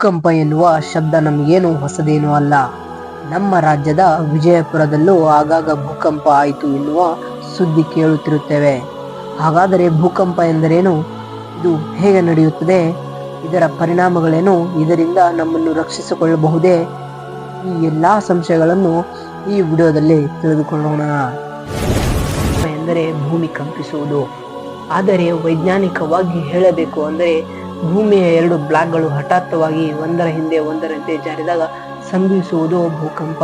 ಭೂಕಂಪ ಎನ್ನುವ ಶಬ್ದ ನಮಗೇನು ಹೊಸದೇನೂ ಅಲ್ಲ. ನಮ್ಮ ರಾಜ್ಯದ ವಿಜಯಪುರದಲ್ಲೂ ಆಗಾಗ ಭೂಕಂಪ ಆಯಿತು ಎನ್ನುವ ಸುದ್ದಿ ಕೇಳುತ್ತಿರುತ್ತೇವೆ. ಹಾಗಾದರೆ ಭೂಕಂಪ ಎಂದರೇನು? ಇದು ಹೇಗೆ ನಡೆಯುತ್ತದೆ? ಇದರ ಪರಿಣಾಮಗಳೇನು? ಇದರಿಂದ ನಮ್ಮನ್ನು ರಕ್ಷಿಸಿಕೊಳ್ಳಬಹುದೇ? ಈ ಎಲ್ಲ ಸಂಶಯಗಳನ್ನು ಈ ವಿಡಿಯೋದಲ್ಲಿ ತಿಳಿದುಕೊಳ್ಳೋಣ. ಎಂದರೆ ಭೂಮಿ ಕಂಪಿಸುವುದು. ಆದರೆ ವೈಜ್ಞಾನಿಕವಾಗಿ ಹೇಳಬೇಕು ಅಂದರೆ ಭೂಮಿಯ ಎರಡು ಬ್ಲಾಕ್ಗಳು ಹಠಾತ್ತವಾಗಿ ಒಂದರ ಹಿಂದೆ ಒಂದರಂತೆ ಜಾರಿದಾಗ ಸಂಭವಿಸುವುದು ಭೂಕಂಪ.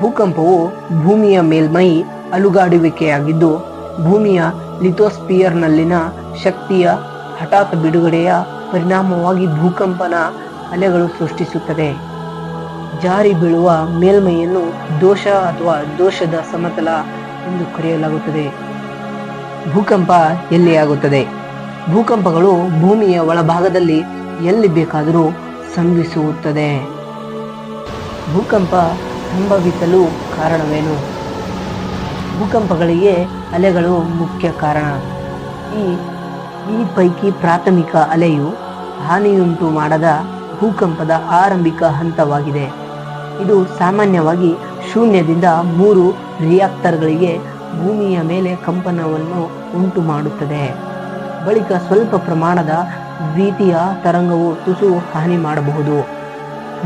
ಭೂಕಂಪವು ಭೂಮಿಯ ಮೇಲ್ಮೈ ಅಲುಗಾಡುವಿಕೆಯಾಗಿದ್ದು, ಭೂಮಿಯ ಲಿಥೋಸ್ಪಿಯರ್ನಲ್ಲಿನ ಶಕ್ತಿಯ ಹಠಾತ್ ಬಿಡುಗಡೆಯ ಪರಿಣಾಮವಾಗಿ ಭೂಕಂಪನ ಅಲೆಗಳು ಸೃಷ್ಟಿಸುತ್ತದೆ ಜಾರಿ ಬೀಳುವ ಮೇಲ್ಮೈಯನ್ನು ದೋಷ ಅಥವಾ ದೋಷದ ಸಮತಲ ಎಂದು ಕರೆಯಲಾಗುತ್ತದೆ. ಭೂಕಂಪ ಎಲ್ಲಿ ಆಗುತ್ತದೆ ಭೂಕಂಪಗಳು ಭೂಮಿಯ ಒಳಭಾಗದಲ್ಲಿ ಎಲ್ಲಿ ಬೇಕಾದರೂ ಸಂಭವಿಸುತ್ತದೆ. ಭೂಕಂಪ ಸಂಭವಿಸಲು ಕಾರಣವೇನು? ಭೂಕಂಪಗಳಿಗೆ ಅಲೆಗಳು ಮುಖ್ಯ ಕಾರಣ. ಈ ಈ ಪೈಕಿ ಪ್ರಾಥಮಿಕ ಅಲೆಯು ಹಾನಿಯುಂಟು ಮಾಡದ ಭೂಕಂಪದ ಆರಂಭಿಕ ಹಂತವಾಗಿದೆ. ಇದು ಸಾಮಾನ್ಯವಾಗಿ ಶೂನ್ಯದಿಂದ ಮೂರು ರಿಯಾಕ್ಟರ್ಗಳಿಗೆ ಭೂಮಿಯ ಮೇಲೆ ಕಂಪನವನ್ನು ಉಂಟು ಮಾಡುತ್ತದೆ ಬಳಿಕ ಸ್ವಲ್ಪ ಪ್ರಮಾಣದ ದ್ವಿತೀಯ ತರಂಗವು ತುಸು ಹಾನಿ ಮಾಡಬಹುದು.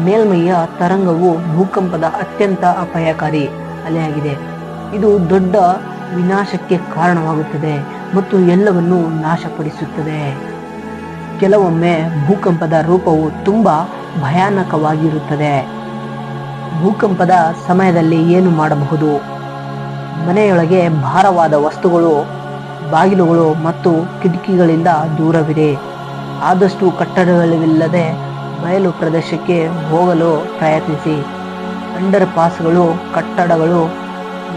ಮೇಲ್ಮೈಯ ತರಂಗವು ಭೂಕಂಪದ ಅತ್ಯಂತ ಅಪಾಯಕಾರಿ ಅಲೆಯಾಗಿದೆ. ಇದು ದೊಡ್ಡ ವಿನಾಶಕ್ಕೆ ಕಾರಣವಾಗುತ್ತದೆ ಮತ್ತು ಎಲ್ಲವನ್ನೂ ನಾಶಪಡಿಸುತ್ತದೆ. ಕೆಲವೊಮ್ಮೆ ಭೂಕಂಪದ ರೂಪವು ತುಂಬಾ ಭಯಾನಕವಾಗಿರುತ್ತದೆ. ಭೂಕಂಪದ ಸಮಯದಲ್ಲಿ ಏನು ಮಾಡಬಹುದು? ಮನೆಯೊಳಗೆ ಭಾರವಾದ ವಸ್ತುಗಳು ಬಾಗಿಲುಗಳು ಮತ್ತು ಕಿಟಕಿಗಳಿಂದ ದೂರವಿದೆ. ಆದಷ್ಟು ಕಟ್ಟಡಗಳಿಲ್ಲದೆ ಬಯಲು ಪ್ರದೇಶಕ್ಕೆ ಹೋಗಲು ಪ್ರಯತ್ನಿಸಿ. ಅಂಡರ್ ಪಾಸ್ಗಳು, ಕಟ್ಟಡಗಳು,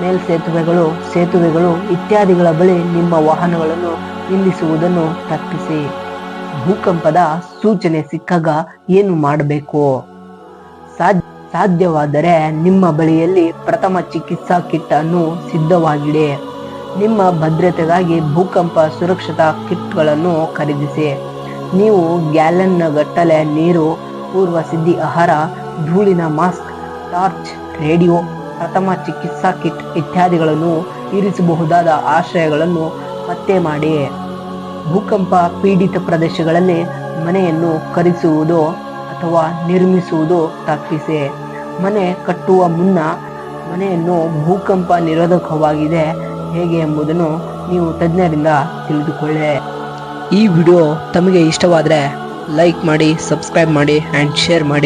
ಮೇಲ್ಸೇತುವೆಗಳು, ಸೇತುವೆಗಳು ಇತ್ಯಾದಿಗಳ ಬಳಿ ನಿಮ್ಮ ವಾಹನಗಳನ್ನು ನಿಲ್ಲಿಸುವುದನ್ನು ತಪ್ಪಿಸಿ. ಭೂಕಂಪದ ಸೂಚನೆ ಸಿಕ್ಕಾಗ ಏನು ಮಾಡಬೇಕು? ಸಾಧ್ಯ, ಸಾಧ್ಯವಾದರೆ ನಿಮ್ಮ ಬಳಿಯಲ್ಲಿ ಪ್ರಥಮ ಚಿಕಿತ್ಸಾ ಕಿಟ್ ಅನ್ನು ಸಿದ್ಧವಾಗಿಡಿ ನಿಮ್ಮ ಭದ್ರತೆಗಾಗಿ ಭೂಕಂಪ ಸುರಕ್ಷತಾ ಕಿಟ್ಗಳನ್ನು ಖರೀದಿಸಿ. ನೀವು ಗ್ಯಾಲನ್ನ ಗಟ್ಟಲೆ ನೀರು, ಪೂರ್ವ ಸಿದ್ಧಿ ಆಹಾರ, ಧೂಳಿನ ಮಾಸ್ಕ್, ಟಾರ್ಚ್, ರೇಡಿಯೋ, ಪ್ರಥಮ ಚಿಕಿತ್ಸಾ ಕಿಟ್ ಇತ್ಯಾದಿಗಳನ್ನು ಇರಿಸಬಹುದಾದ ಆಶ್ರಯಗಳನ್ನು ಪತ್ತೆ ಮಾಡಿ. ಭೂಕಂಪ ಪೀಡಿತ ಪ್ರದೇಶಗಳಲ್ಲಿ ಮನೆಯನ್ನು ಖರೀದಿಸುವುದು ಅಥವಾ ನಿರ್ಮಿಸುವುದು ತಪ್ಪಿಸಿ. ಮನೆ ಕಟ್ಟುವ ಮುನ್ನ ಮನೆಯನ್ನು ಭೂಕಂಪ ನಿರೋಧಕವಾಗಿದೆ. ಹೇಗೆ ಎಂಬುದನ್ನು ನೀವು ತಜ್ಞರಿಂದ ತಿಳಿದುಕೊಳ್ಳಿ. ಈ ವಿಡಿಯೋ ತಮಗೆ ಇಷ್ಟವಾದರೆ ಲೈಕ್ ಮಾಡಿ, ಸಬ್ಸ್ಕ್ರೈಬ್ ಮಾಡಿ ಆ್ಯಂಡ್ ಶೇರ್ ಮಾಡಿ.